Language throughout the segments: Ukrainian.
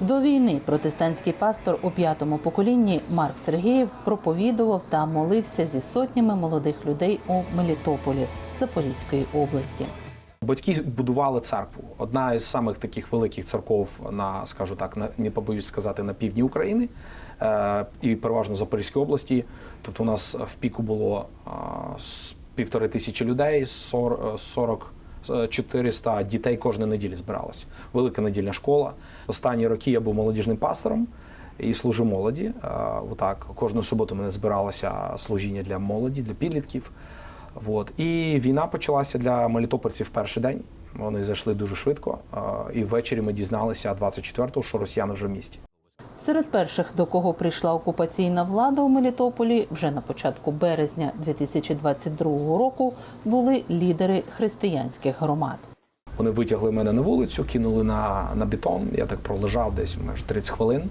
До війни протестантський пастор у п'ятому поколінні Марк Сергієв проповідував та молився зі сотнями молодих людей у Мелітополі Запорізької області. Батьки будували церкву. Одна із самих таких великих церков на, скажу так, на не побоюсь сказати, на півдні України е, і переважно в Запорізькій області. Тобто у нас в піку було е, півтори тисячі людей, 40, 40 е, 400 дітей кожної неділі збиралось. Велика недільна школа. Останні роки я був молодіжним пастором і служу молоді. Е, Отак, кожну суботу мене збиралося служіння для молоді, для підлітків. От. І війна почалася для мелітопольців в перший день. Вони зайшли дуже швидко. е, І ввечері ми дізналися 24-го, що росіяни вже в місті. Серед перших, до кого прийшла окупаційна влада у Мелітополі вже на початку березня 2022 року, були лідери християнських громад. Вони витягли мене на вулицю, кинули на, на бетон. Я так пролежав десь майже 30 хвилин.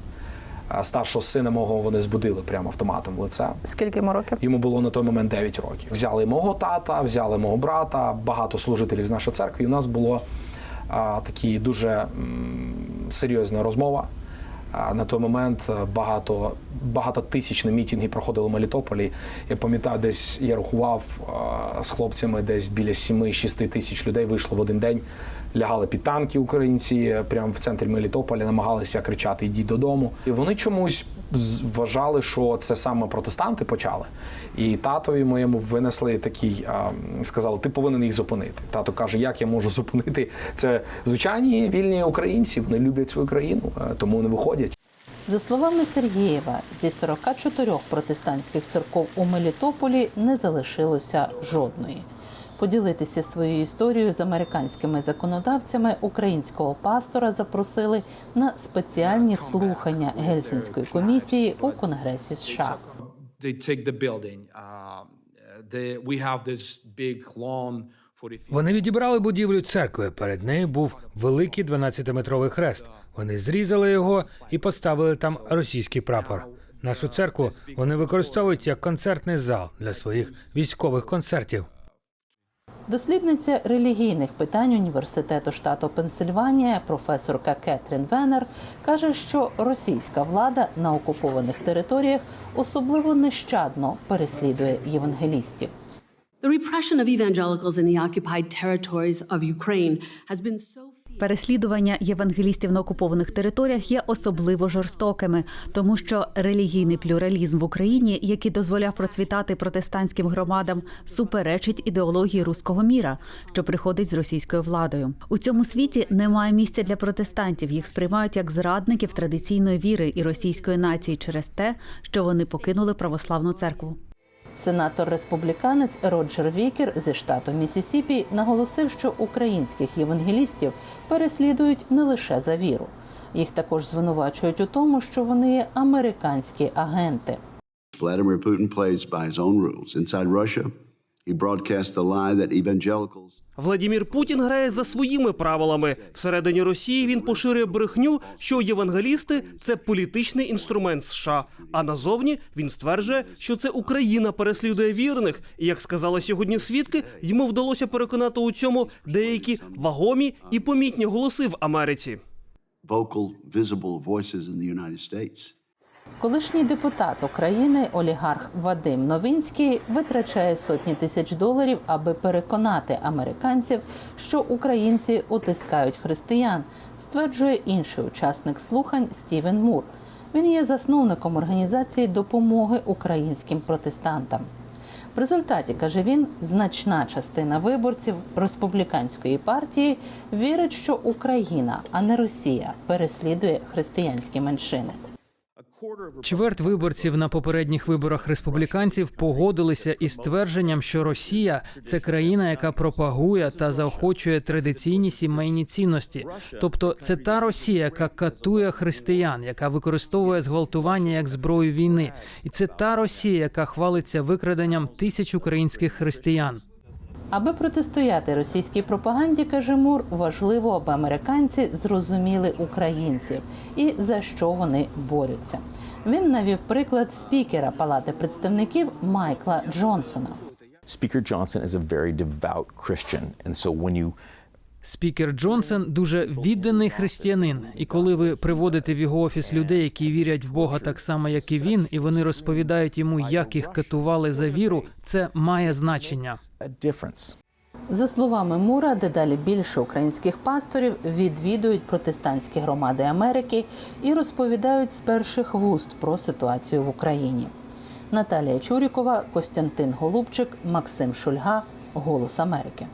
Старшого сина мого вони збудили прямо автоматом в лице. Скільки йому років? Йому було на той момент 9 років. Взяли мого тата, взяли мого брата, багато служителів з нашої церкви. І у нас було а, такі дуже м, серйозна розмова. На той момент е, багато, багатотисячні мітинги проходили в Мелітополі. Я пам'ятаю, десь я рахував з хлопцями, десь біля 7-6 тисяч людей вийшло в один день. Лягали під танки українці е, прямо в центрі Мелітополя, намагалися кричати Йдіть додому. І вони чомусь вважали, що це саме протестанти почали. І татові моєму винесли такий, сказали, ти повинен їх зупинити. Тато каже, як я можу зупинити? Це звичайні вільні українці, вони люблять свою країну, е, тому вони виходять. За словами Сергієва, зі 44 протестантських церков у Мелітополі не залишилося жодної. Поділитися своєю історією з американськими законодавцями українського пастора запросили на спеціальні слухання Гельсінської комісії у Конгресі США. Uh, Вони відібрали будівлю церкви. Перед нею був великий 12-метровий хрест. Вони зрізали його і поставили там російський прапор. Нашу церкву вони використовують як концертний зал для своїх військових концертів. Дослідниця релігійних питань університету штату Пенсильванія, професорка Кетрін Венер, каже, що російська влада на окупованих територіях особливо нещадно переслідує євангелістів. The repression of evangelicals in the occupied territories of Ukraine has been so. Переслідування євангелістів на окупованих територіях є особливо жорстокими, тому що релігійний плюралізм в Україні, який дозволяв процвітати протестантським громадам, суперечить ідеології руського міра, що приходить з російською владою. У цьому світі немає місця для протестантів. Їх сприймають як зрадників традиційної віри і російської нації через те, що вони покинули православну церкву. Сенатор-республіканець Роджер Вікер зі штату Місісіпі наголосив, що українських євангелістів переслідують не лише за віру. Їх також звинувачують у тому, що вони є американські агенти. Владимир Путін plays by his own Владімір Путін грає за своїми правилами. Всередині Росії він поширює брехню, що євангелісти це політичний інструмент США. А назовні він стверджує, що це Україна переслідує вірних. І як сказали сьогодні свідки, йому вдалося переконати у цьому деякі вагомі і помітні голоси в Америці. vocal, visible voices in the United States. Колишній депутат України, олігарх Вадим Новинський, витрачає сотні тисяч доларів, аби переконати американців, що українці утискають християн, стверджує інший учасник слухань Стівен Мур. Він є засновником організації допомоги українським протестантам. В результаті каже він, значна частина виборців республіканської партії вірить, що Україна, а не Росія, переслідує християнські меншини. Чверть виборців на попередніх виборах республіканців погодилися із твердженням, що Росія це країна, яка пропагує та заохочує традиційні сімейні цінності. Тобто, це та Росія, яка катує християн, яка використовує зґвалтування як зброю війни, і це та Росія, яка хвалиться викраденням тисяч українських християн. Аби протистояти російській пропаганді, каже Мур, важливо, аби американці зрозуміли українців і за що вони борються. Він навів приклад спікера Палати представників Майкла Джонсона. Спікер Джонсон is a very devout Christian. And so when you Спікер Джонсон дуже відданий християнин, і коли ви приводите в його офіс людей, які вірять в Бога так само, як і він, і вони розповідають йому, як їх катували за віру, це має значення. За словами Мура, дедалі більше українських пасторів відвідують протестантські громади Америки і розповідають з перших вуст про ситуацію в Україні. Наталія Чурікова, Костянтин Голубчик, Максим Шульга, Голос Америки.